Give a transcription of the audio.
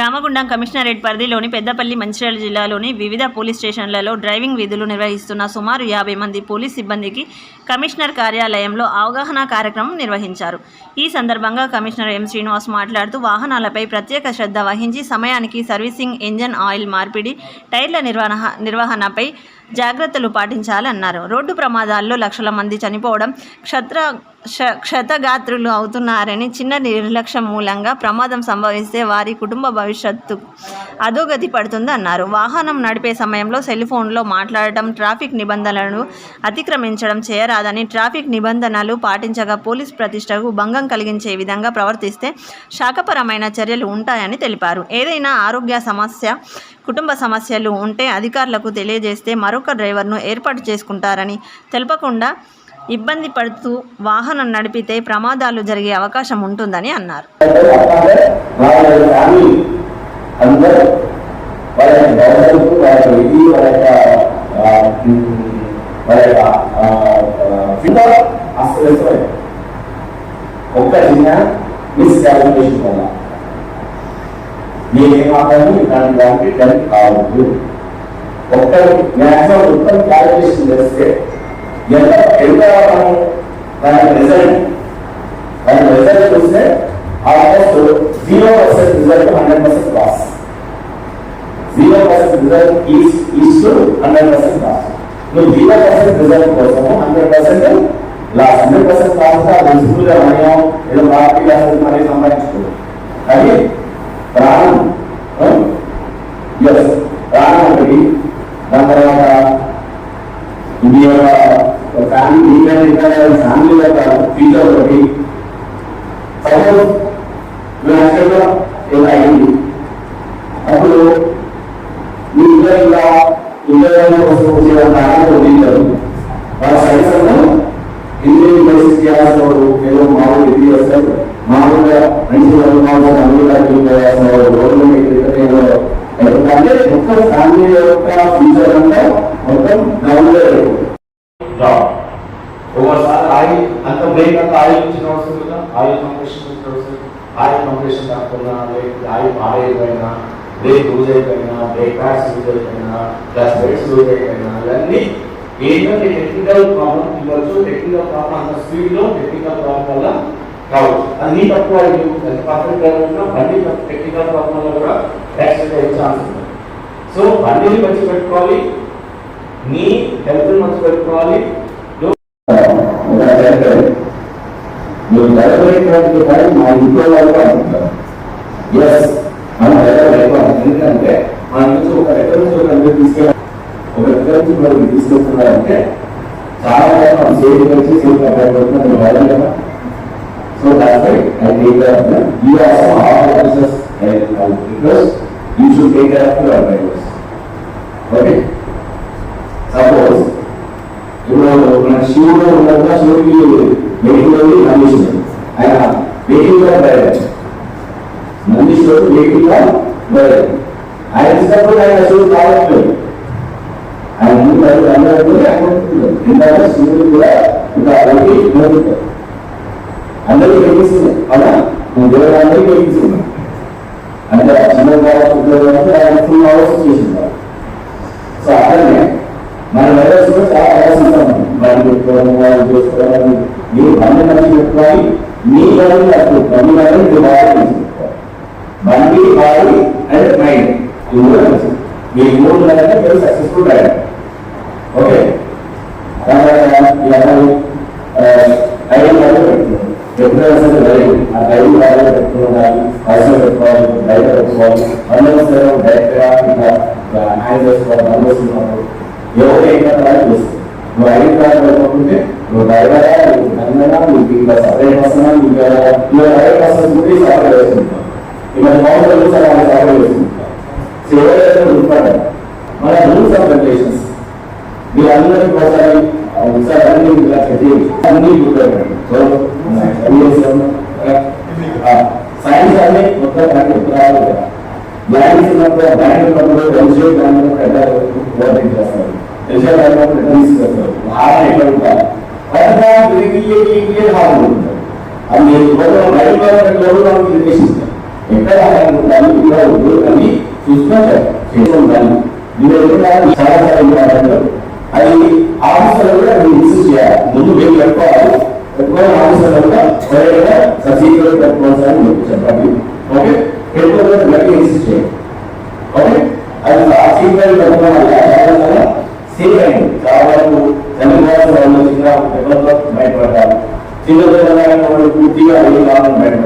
Ramagundam commissionerate పరిధిలోని పెద్దపల్లి మంచిర్యాల జిల్లాలోని వివిధ పోలీస్ స్టేషన్లలో డ్రైవింగ్ విధులు నిర్వహిస్తున్న సుమారు యాభై మంది పోలీస్ సిబ్బందికి కమిషనర్ కార్యాలయంలో అవగాహన కార్యక్రమం నిర్వహించారు. ఈ సందర్భంగా కమిషనర్ ఎం శ్రీనివాస్ మాట్లాడుతూ వాహనాలపై ప్రత్యేక శ్రద్ధ వహించి సమయానికి సర్వీసింగ్ ఇంజన్ ఆయిల్ మార్పిడి టైర్ల నిర్వహణ నిర్వహణపై జాగ్రత్తలు పాటించాలన్నారు. రోడ్డు ప్రమాదాల్లో లక్షల మంది చనిపోవడం క్షత్ర క్ష- క్షతగాత్రులు అవుతున్నారని చిన్న నిర్లక్ష్యం మూలంగా ప్రమాదం సంభవిస్తే వారి కుటుంబ భవిష్యత్తు అధోగతి పడుతుందన్నారు వాహనం నడిపే సమయంలో సెల్ ఫోన్లో మాట్లాడటం ట్రాఫిక్ నిబంధనలను అతిక్రమించడం చేయరాదని ట్రాఫిక్ నిబంధనలు పాటించగా పోలీస్ ప్రతిష్టకు భంగం కలిగించే విధంగా ప్రవర్తిస్తే శాఖపరమైన చర్యలు ఉంటాయని తెలిపారు. ఏదైనా ఆరోగ్య సమస్య కుటుంబ సమస్యలు ఉంటే అధికారులకు తెలియజేస్తే మరో మరొక డ్రైవర్ను ఏర్పాటు చేసుకుంటారని తెలపకుండా ఇబ్బంది పడుతూ వాహనం నడిపితే ప్రమాదాలు జరిగే అవకాశం ఉంటుందని అన్నారు అట్లాగే ఒక్క చిన్న మిస్ వల్ల నేనేం మాట్లాడి దానికి డన్ కావద్దు ఒక్క మ్యాక్సిమం మొత్తం క్యాలిక్యులేషన్ చేస్తే ఎంత ఎంత మనం దాని రిజల్ట్ దాని రిజల్ట్ చూస్తే almost zero percent result hundred percent loss zero percent result is is hundred percent loss నువ్వు జీరో పర్సెంట్ రిజల్ట్ కోసం hundred percent loss hundred percent loss గా మనం ఏదో పార్టీ లాస్ మనీ సంపాదించుకోవచ్చు కానీ ప్రాణం ఎస్ ప్రాణం ఒకటి దాని తర్వాత ఇది ఒక ఫ్యామిలీ ఫ్యామిలీ యొక్క ఫ్యూచర్ ఒకటి సపోజ్ మీరు యాక్చువల్గా ఇలా అయింది అప్పుడు మీ ఇద్దరు ఇలా ఇద్దరు కోసం వచ్చే ప్రాణాలు వదిలించారు వాళ్ళ సైన్స్లో ఇంజనీరింగ్ పరిస్థితి చేయాల్సిన వాడు ఏదో మామూలు ఇది చేస్తారు మామూలుగా మంచి వాళ్ళు మామూలుగా అందులో చేయాల్సిన వాడు గవర్నమెంట్ అంటే మొత్తం ఫ్యామిలీ యొక్క ఫ్యూచర్ అంతా మొత్తం డౌన్లో ఒకసారి ఆయిల్ అంత బ్రేక్ అంతా ఆయిల్ ఇచ్చిన అవసరం కదా ఆయిల్ కంప్రెషన్ ఇచ్చిన అవసరం ఆయిల్ కంప్రెషన్ కాకుండా లేకపోతే ఆయిల్ పాడైపోయినా బ్రేక్ లూజ్ అయిపోయినా బ్రేక్ ప్యాడ్స్ లూజ్ అయిపోయినా ప్లస్ బెడ్స్ లూజ్ అయిపోయినా ఇవన్నీ ఏంటంటే టెక్నికల్ ప్రాబ్లం ఇవ్వచ్చు టెక్నికల్ ప్రాబ్లం అంత స్పీడ్లో టెక్నికల్ ప్రాబ్లం వల్ల కావచ్చు అది నీ తక్కువ ఎంత పర్ఫెక్ట్గా బండి టెక్నికల్ ప్రాబ్లం వల్ల కూడా యాక్సిడెంట్ అయ్యే ఛాన్స్ ఉంది సో బండిని మంచి పెట్టుకోవాలి. నీ హెల్త్ మంచి పెట్టుకోవాలి. మీరు డెవలప్మెంట్ కానీ మా ఇంట్లో వాళ్ళు అనుకుంటారు ఎస్ మనం డెవలప్ ఎందుకంటే మన నుంచి ఒక దగ్గర నుంచి ఒక దగ్గర తీసుకెళ్ళి ఒక దగ్గర నుంచి మనం తీసుకెళ్తున్నారంటే చాలా మంది మనం సేఫ్ సేఫ్ అవ్వకపోతున్నా వాళ్ళు కదా. సో దాని I take care you also all officers request you should take care of your drivers okay suppose ఇప్పుడు మన శివుడు ఉన్నట్టుగా శివుడికి వెహికల్ వెళ్ళి నందీశ్వరుడు ఆయన వెహికల్ గా డ్రైవర్ నందీశ్వరుడు వెహికల్ గా డ్రైవర్ ఆయన ఇచ్చినప్పుడు ఆయన శివుడు కావట్లేదు ఆయన ముందు డ్రైవర్ అందరూ ఆయన ఎందుకంటే శివుడు కూడా ఇంకా వాళ్ళకి నడుపుతారు అందరికీ వెహికల్స్ ఉన్నాయి అవునా మన దేవుడు అందరికీ వెహికల్స్ ఉన్నాయి బాగా ఆయన ఫుల్ అవర్స్ చేసింటారు సో అట్లనే మన చాలా అవసరం ఉంటుంది వాళ్ళు పెట్టుకోవడం వాళ్ళు చేసుకోవడం మీరు బండి మంచి పెట్టుకోవాలి మీ బండి అప్పుడు బండి బండి మీ బాడీ బండి బాడీ అండ్ మైండ్ ఈ మూడు మీ మూడు ఉన్నారంటే మీరు సక్సెస్ఫుల్ ఓకే ఐదు వాళ్ళు సరే డ్రైవింగ్ ఆ డ్రైవింగ్ వాళ్ళు పెట్టుకోవాలి అవసరం పెట్టుకోవాలి డ్రైవర్ పెట్టుకోవాలి బండి డైరెక్ట్గా ఇంకా హ్యాండ్ చేసుకోవాలి బండి వస్తున్నప్పుడు ఎవరు ఏం కట్టాలని చూస్తుంది నువ్వు ఐడి కార్డు పెట్టుకుంటే నువ్వు డ్రైవరా నువ్వు కన్నడా నీకు ఇంకా సపరేట్ వస్తున్నా నీకు నువ్వు సపరేట్ వస్తుంది సపరేట్ వేసుకుంటావు ఇక మౌంట్ సార్ వాళ్ళు సపరేట్ వేసుకుంటావు సో ఎవరైతే ఉంటారో మన రూల్స్ అండ్ రెగ్యులేషన్స్ మీరు అందరికీ ఒకసారి ఒకసారి అన్ని ఇలా చెక్ చేయండి అన్ని గుర్తుపెట్టండి తీసుకొస్తారు హారం ఎక్కడ ఉంటారు పైగా ఉంటుంది అది రైలు పెట్టలేదు మనకి లిమిటేషన్ ఎక్కడ ఆయన ఇక్కడ ఉండాలి అని చూసుకొని చేస్తూ చాలా సార్లు అది కూడా మీరు చేయాలి ముందు పెట్టుకోవాలి పెట్టుకోవాలి కూడా పెట్టుకోవాల్సి మీకు చెప్పండి ఓకే గట్టిగా ఓకే అది పెట్టుకోవడం వల్ల చాలా చాలా సేఫ్ అయింది చాలా వరకు చనిపోవాల్సిన వాళ్ళు